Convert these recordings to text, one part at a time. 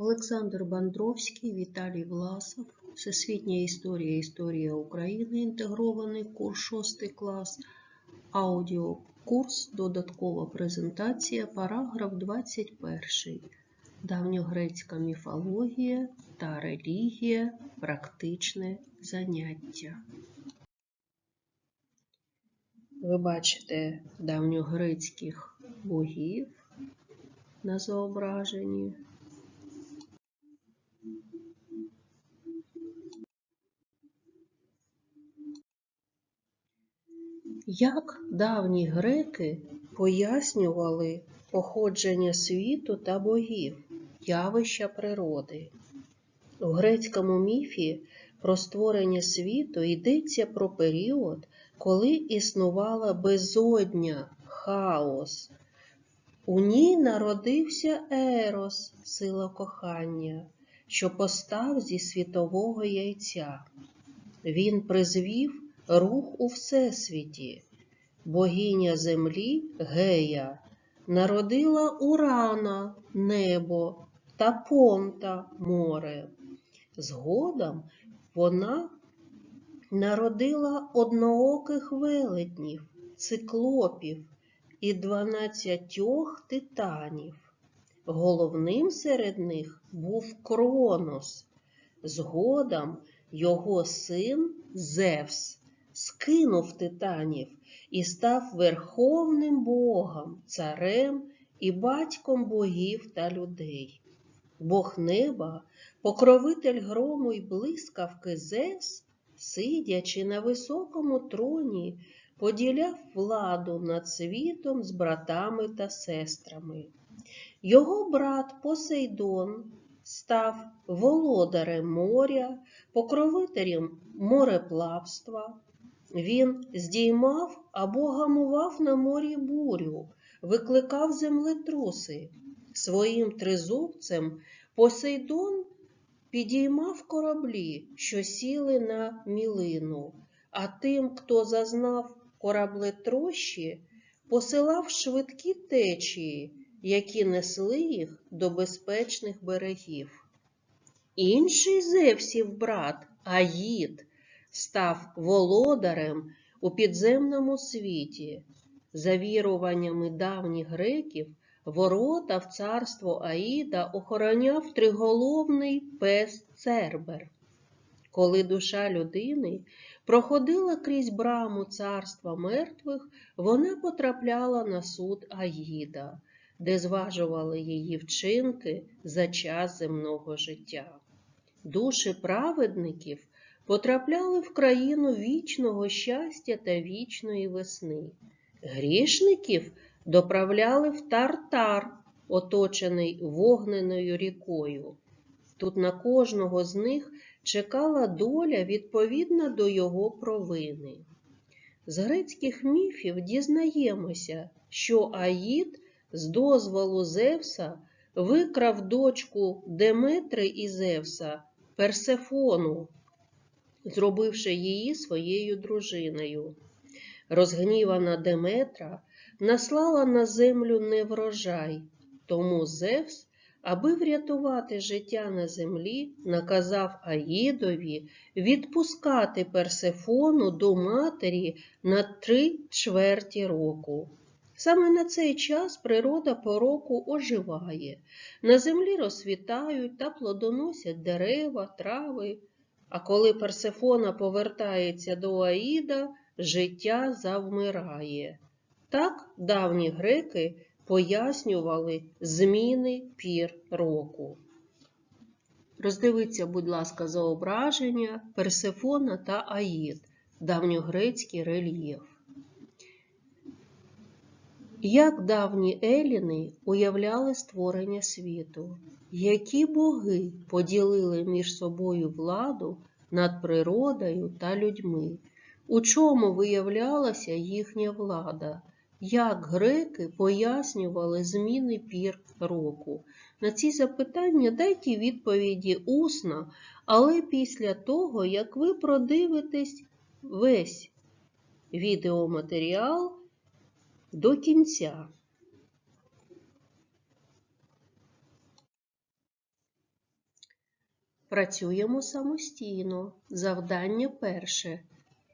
Олександр Бандровський, Віталій Власов, Всесвітня історія, Історія України, інтегрований курс 6 клас, аудіокурс, додаткова презентація, параграф 21. Давньогрецька міфологія та релігія, практичне заняття. Ви бачите давньогрецьких богів на зображенні. Як давні греки пояснювали походження світу та богів, явища природи? У грецькому міфі про створення світу йдеться про період, коли існувала безодня, хаос. У ній народився Ерос, сила кохання, що постав зі світового яйця. Він призвів рух у всесвіті. Богиня землі Гея народила Урана, небо та Понта море. Згодом вона народила однооких велетнів, циклопів і дванадцятьох титанів. Головним серед них був Кронос. Згодом його син Зевс скинув титанів і став верховним богом, царем і батьком богів та людей. Бог неба, покровитель грому й блискавки Зевс, сидячи на високому троні, поділяв владу над світом з братами та сестрами. Його брат Посейдон став володарем моря, покровителем мореплавства. Він здіймав або гамував на морі бурю, викликав землетруси. Своїм тризубцем Посейдон підіймав кораблі, що сіли на мілину, а тим, хто зазнав кораблетрощі, посилав швидкі течії, які несли їх до безпечних берегів. Інший Зевсів брат Аїд став володарем у підземному світі. За віруваннями давніх греків, ворота в царство Аїда охороняв триголовний пес Цербер. Коли душа людини проходила крізь браму царства мертвих, вона потрапляла на суд Аїда, де зважували її вчинки за час земного життя. Душі праведників потрапляли в країну вічного щастя та вічної весни. Грішників доправляли в Тартар, оточений вогненою рікою. Тут на кожного з них чекала доля відповідна до його провини. З грецьких міфів дізнаємося, що Аїд з дозволу Зевса викрав дочку Деметри і Зевса Персефону, зробивши її своєю дружиною. Розгнівана Деметра наслала на землю неврожай, тому Зевс, аби врятувати життя на землі, наказав Аїдові відпускати Персефону до матері на три чверті року. Саме на цей час природа пороку оживає, на землі розсвітають та плодоносять дерева, трави, а коли Персефона повертається до Аїда, життя завмирає. Так давні греки пояснювали зміни пір року. Роздивіться, будь ласка, зображення Персефона та Аїд, давньогрецький рельєф. Як давні еліни уявляли створення світу, які боги поділили між собою владу над природою та людьми, у чому виявлялася їхня влада, як греки пояснювали зміни пір року? На ці запитання дайте відповіді усно, але після того, як ви продивитесь весь відеоматеріал до кінця. Працюємо самостійно. Завдання перше.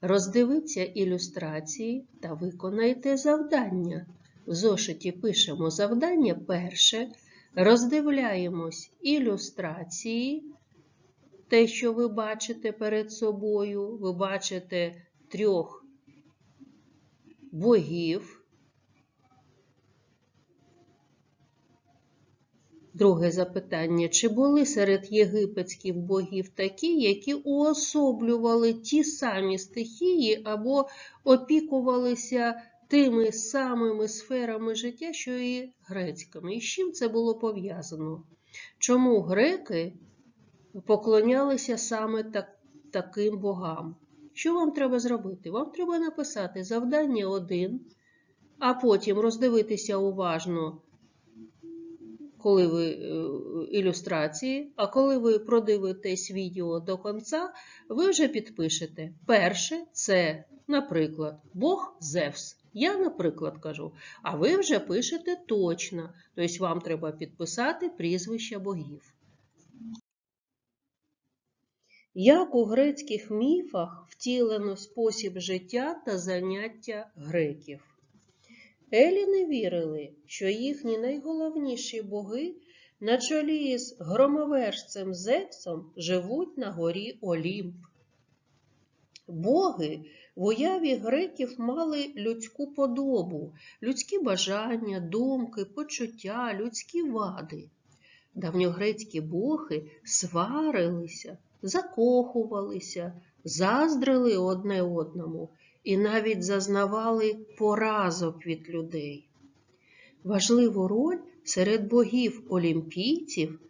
Роздивіться ілюстрації та виконайте завдання. В зошиті пишемо завдання перше. Роздивляємось ілюстрації. Те, що ви бачите перед собою, ви бачите трьох богів. Друге запитання. Чи були серед єгипетських богів такі, які уособлювали ті самі стихії або опікувалися тими самими сферами життя, що і грецькими? І з чим це було пов'язано? Чому греки поклонялися саме так, таким богам? Що вам треба зробити? Вам треба написати завдання 1, а потім роздивитися уважно коли ви е, ілюстрації, а коли ви продивитесь відео до кінця, ви вже підпишете. Перше це, наприклад, Бог Зевс. Я, наприклад, кажу, а ви вже пишете точно, тобто вам треба підписати прізвища богів. Як у грецьких міфах втілено спосіб життя та заняття греків? Еліни вірили, що їхні найголовніші боги на чолі з громовержцем Зевсом живуть на горі Олімп. Боги в уяві греків мали людську подобу, людські бажання, думки, почуття, людські вади. Давньогрецькі боги сварилися, закохувалися, заздрили одне одному і навіть зазнавали поразок від людей. Важливу роль серед богів олімпійців,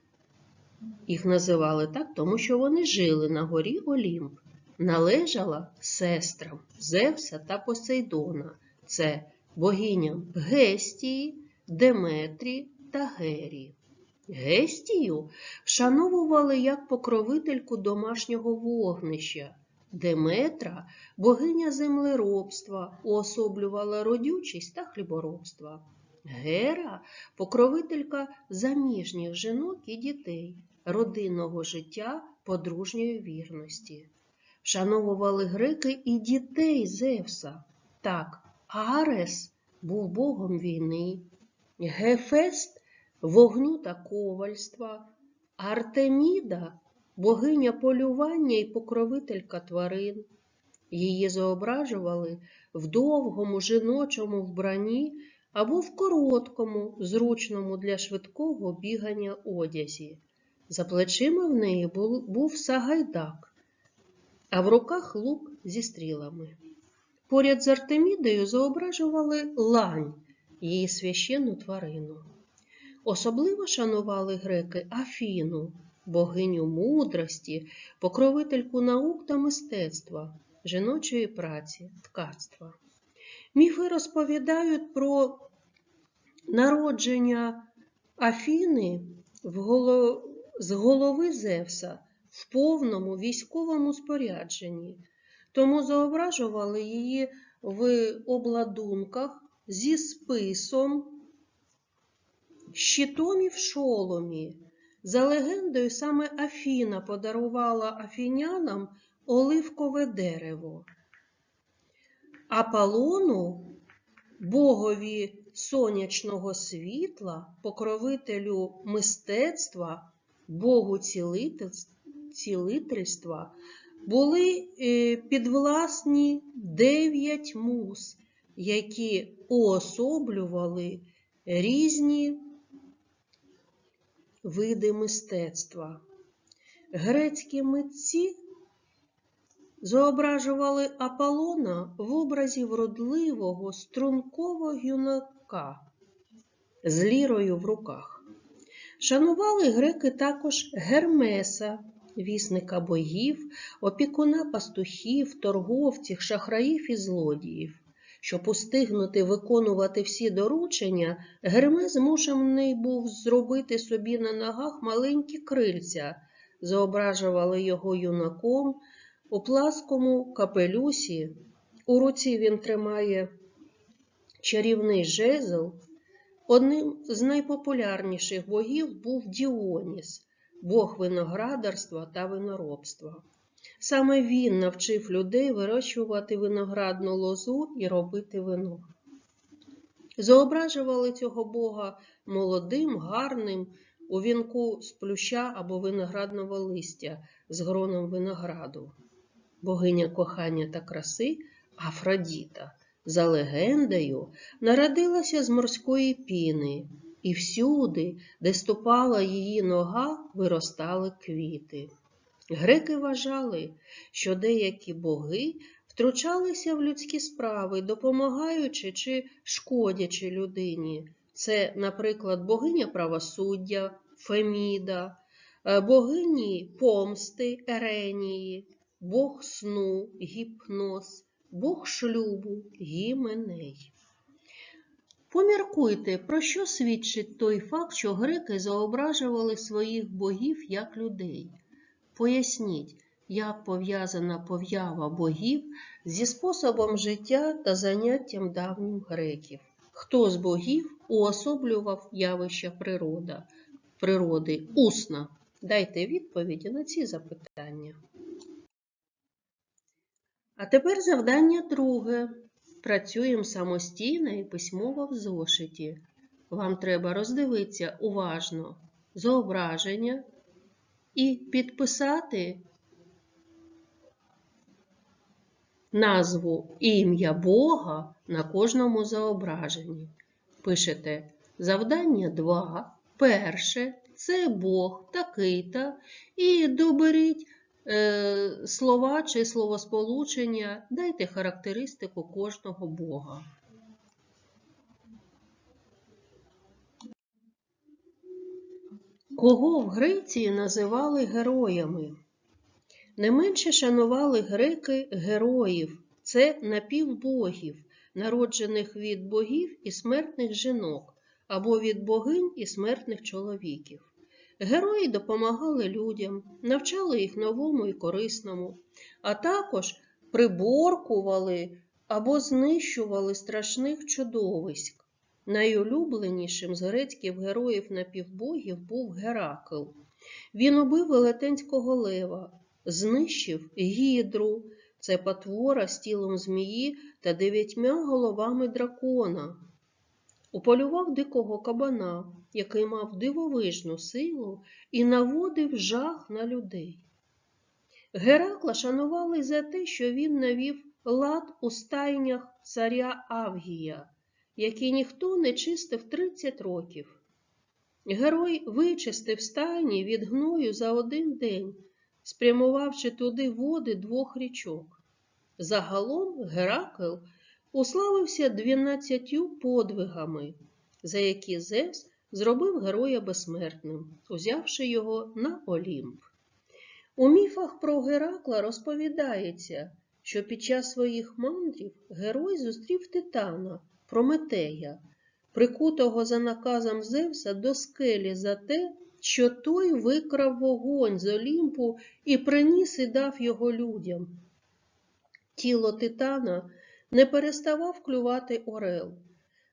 їх називали так, тому що вони жили на горі Олімп, належала сестрам Зевса та Посейдона. Це богиням Гестії, Деметрі та Герії. Гестію вшановували як покровительку домашнього вогнища. Деметра, богиня землеробства, уособлювала родючість та хліборобства. Гера покровителька заміжніх жінок і дітей, родинного життя, подружньої вірності. Вшановували греки і дітей Зевса. Так, Арес був богом війни, Гефест вогню та ковальства, Артеміда богиня полювання і покровителька тварин. Її зображували в довгому жіночому вбранні або в короткому, зручному для швидкого бігання одязі. За плечима в неї був сагайдак, а в руках лук зі стрілами. Поряд з Артемідою зображували лань, її священну тварину. Особливо шанували греки Афіну, богиню мудрості, покровительку наук та мистецтва, жіночої праці, ткацтва. Міфи розповідають про народження Афіни з голови Зевса в повному військовому спорядженні, тому зображували її в обладунках зі списом, щитом і в шоломі. За легендою, саме Афіна подарувала афінянам оливкове дерево. Аполлону, богові сонячного світла, покровителю мистецтва, богу цілительства, були е, підвласні дев'ять муз, які уособлювали різні види мистецтва. Грецькі митці зображували Аполлона в образі вродливого, стрункового юнака з лірою в руках. Шанували греки також Гермеса, вісника богів, опікуна пастухів, торговців, шахраїв і злодіїв. Щоб устигнути виконувати всі доручення, Гермес змушений був зробити собі на ногах маленькі крильця, зображували його юнаком у пласкому капелюсі. У руці він тримає чарівний жезл. Одним з найпопулярніших богів був Діоніс, бог виноградарства та виноробства. Саме він навчив людей вирощувати виноградну лозу і робити вино. Зображували цього бога молодим, гарним, у вінку з плюща або виноградного листя з гроном винограду. Богиня кохання та краси Афродіта, за легендою, народилася з морської піни, і всюди, де ступала її нога, виростали квіти. Греки вважали, що деякі боги втручалися в людські справи, допомагаючи чи шкодячи людині. Це, наприклад, богиня правосуддя, Феміда, е, богині помсти Еренії, бог сну, гіпноз, бог шлюбу, гіменей. Поміркуйте, про що свідчить той факт, що греки зображували своїх богів як людей. Поясніть, як пов'язана пов'ява богів зі способом життя та заняттям давніх греків. Хто з богів уособлював явища природа, природи усно? Дайте відповіді на ці запитання. А тепер завдання друге. Працюємо самостійно і письмово в зошиті. Вам треба роздивитися уважно зображення і підписати назву ім'я Бога на кожному зображенні. Пишете завдання 2. Перше це Бог такий-то. І доберіть е, слова чи словосполучення, дайте характеристику кожного Бога. Кого в Греції називали героями? Не менше шанували греки героїв, це напівбогів, народжених від богів і смертних жінок, або від богинь і смертних чоловіків. Герої допомагали людям, навчали їх новому і корисному, а також приборкували або знищували страшних чудовиськ. Найулюбленішим з грецьких героїв напівбогів був Геракл. Він убив велетенського лева, знищив гідру, це потвора з тілом змії та дев'ятьма головами дракона. Уполював дикого кабана, який мав дивовижну силу і наводив жах на людей. Геракла шанували за те, що він навів лад у стайнях царя Авгія, який ніхто не чистив 30 років. Герой вичистив стайні від гною за один день, спрямувавши туди води двох річок. Загалом Геракл уславився дванадцятью подвигами, за які Зевс зробив героя безсмертним, узявши його на Олімп. У міфах про Геракла розповідається, що під час своїх мандрів герой зустрів Титана, Прометея, прикутого за наказом Зевса до скелі за те, що той викрав вогонь з Олімпу і приніс і дав його людям. Тіло Титана не переставав клювати орел.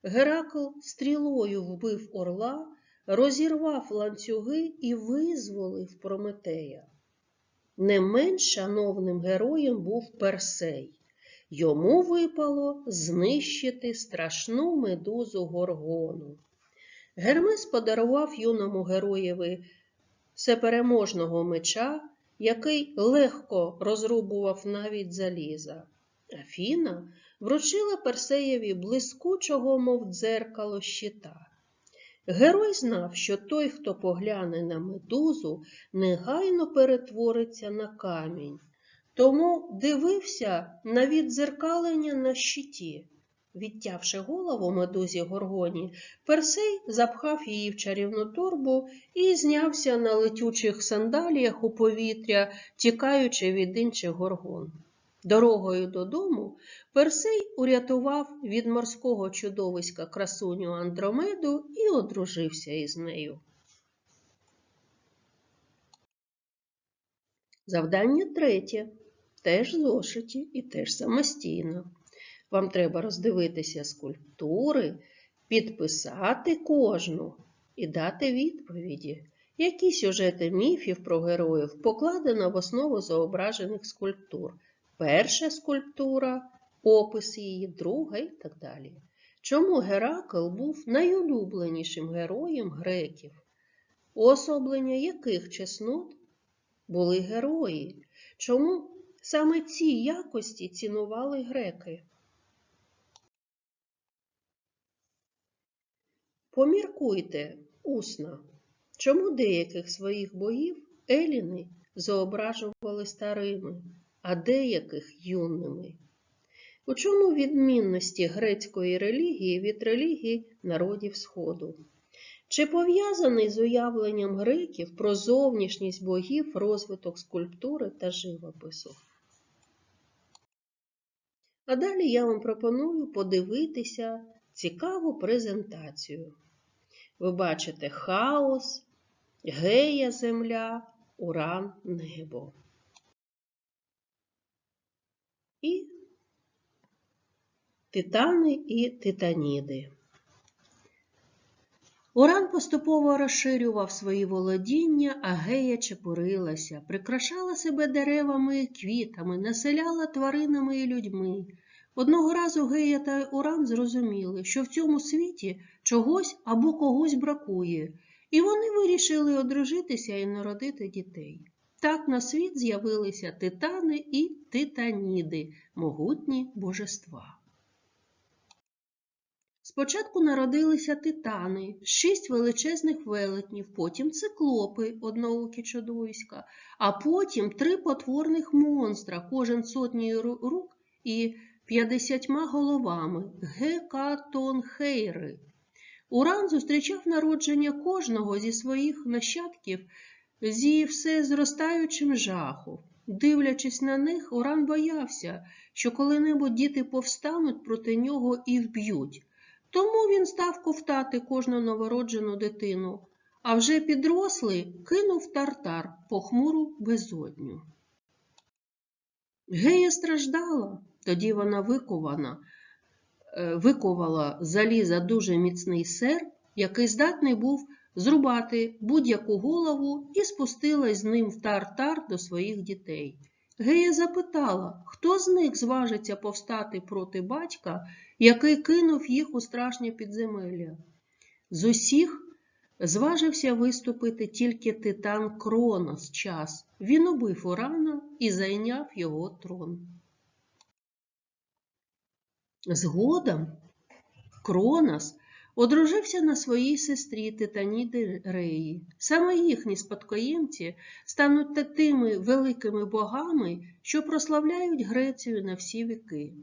Геракл стрілою вбив орла, розірвав ланцюги і визволив Прометея. Не менш шановним героєм був Персей. Йому випало знищити страшну медузу горгону. Гермес подарував юному героєві всепереможного меча, який легко розрубував навіть заліза. Афіна вручила Персеєві блискучого, мов дзеркало щита. Герой знав, що той, хто погляне на медузу, негайно перетвориться на камінь, тому дивився на віддзеркалення на щиті. Відтявши голову медузі горгоні, Персей запхав її в чарівну торбу і знявся на летючих сандаліях у повітря, тікаючи від інших горгон. Дорогою додому Персей урятував від морського чудовиська красуню Андромеду і одружився із нею. Завдання третє. Теж зошиті і теж самостійно. Вам треба роздивитися скульптури, підписати кожну і дати відповіді. Які сюжети міфів про героїв покладено в основу зображених скульптур? Перша скульптура, опис її, друга і так далі. Чому Геракл був найулюбленішим героєм греків? Уособлення яких чеснот були герої? Чому саме ці якості цінували греки? Поміркуйте усно, чому деяких своїх богів еліни зображували старими, а деяких юними? У чому відмінності грецької релігії від релігії народів Сходу? Чи пов'язаний з уявленням греків про зовнішність богів розвиток скульптури та живопису? А далі я вам пропоную подивитися цікаву презентацію. Ви бачите хаос, гея земля, уран небо. І титани і титаніди. Уран поступово розширював свої володіння, а гея чепурилася, прикрашала себе деревами і квітами, населяла тваринами і людьми. Одного разу Гея та Уран зрозуміли, що в цьому світі чогось або когось бракує, і вони вирішили одружитися і народити дітей. Так на світ з'явилися титани і титаніди, могутні божества. Спочатку народилися титани, шість величезних велетнів, потім циклопи, одноукі чудовиська, а потім три потворних монстра, кожен сотнею ру- рук і п'ятдесятьма головами гекатонхейри. Уран зустрічав народження кожного зі своїх нащадків зі все зростаючим жахом. Дивлячись на них, Уран боявся, що коли-небудь діти повстануть проти нього і вб'ють. Тому він став ковтати кожну новороджену дитину, а вже підрослий кинув тартар похмуру безодню. Гея страждала, тоді вона викована, е, виковала заліза дуже міцний сер, який здатний був зрубати будь-яку голову і спустилась з ним в тартар до своїх дітей. Гея запитала, хто з них зважиться повстати проти батька, який кинув їх у страшне підземелля. З усіх зважився виступити тільки титан Кронос час. Він убив Урана і зайняв його трон. Згодом Кронос одружився на своїй сестрі Титаніди Реї. Саме їхні спадкоємці стануть та тими великими богами, що прославляють Грецію на всі віки.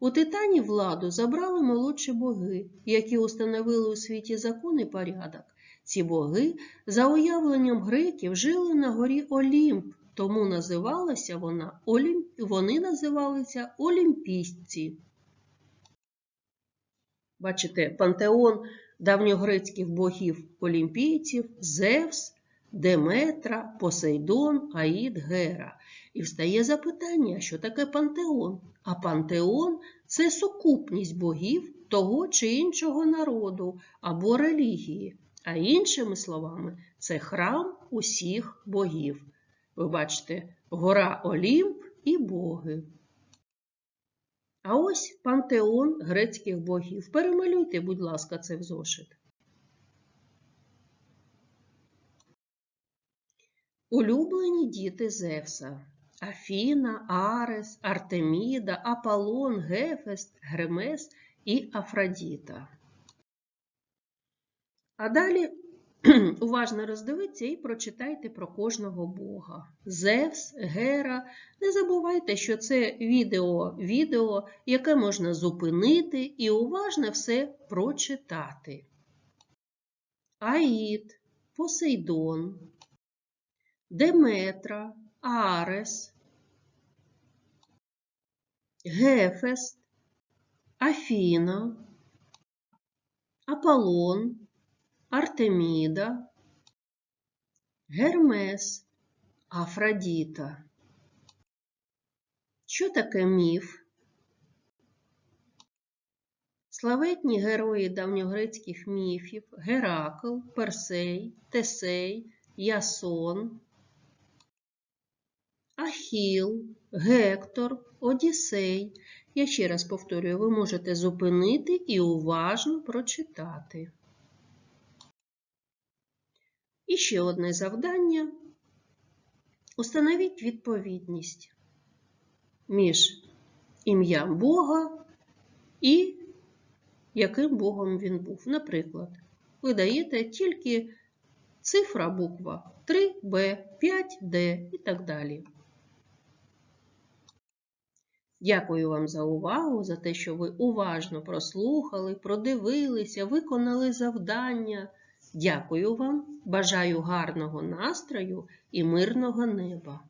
У Титані владу забрали молодші боги, які установили у світі закон і порядок. Ці боги, за уявленням греків, жили на горі Олімп, тому називалася вона Олімп... вони називалися Олімпійці. Бачите, пантеон давньогрецьких богів олімпійців Зевс, Деметра, Посейдон, Аїд, Гера. І встає запитання, що таке пантеон? А пантеон це сукупність богів того чи іншого народу або релігії, а іншими словами, це храм усіх богів. Ви бачите, гора Олімп і боги. А ось пантеон грецьких богів. Перемалюйте, будь ласка, це в зошит. Улюблені діти Зевса. Афіна, Арес, Артеміда, Аполлон, Гефест, Гремес і Афродіта. А далі уважно роздивіться і прочитайте про кожного бога. Зевс, Гера. Не забувайте, що це відео, відео, яке можна зупинити і уважно все прочитати. Аїд, Посейдон, Деметра, Арес, Гефест, Афіна, Аполлон, Артеміда, Гермес, Афродіта. Що таке міф? Славетні герої давньогрецьких міфів Геракл, Персей, Тесей, Ясон, Ахіл, Гектор, Одіссей. Я ще раз повторюю, ви можете зупинити і уважно прочитати. І ще одне завдання. Установіть відповідність між ім'ям Бога і яким Богом він був. Наприклад, ви даєте тільки цифра буква 3b, 5d і так далі. Дякую вам за увагу, за те, що ви уважно прослухали, продивилися, виконали завдання. Дякую вам, бажаю гарного настрою і мирного неба.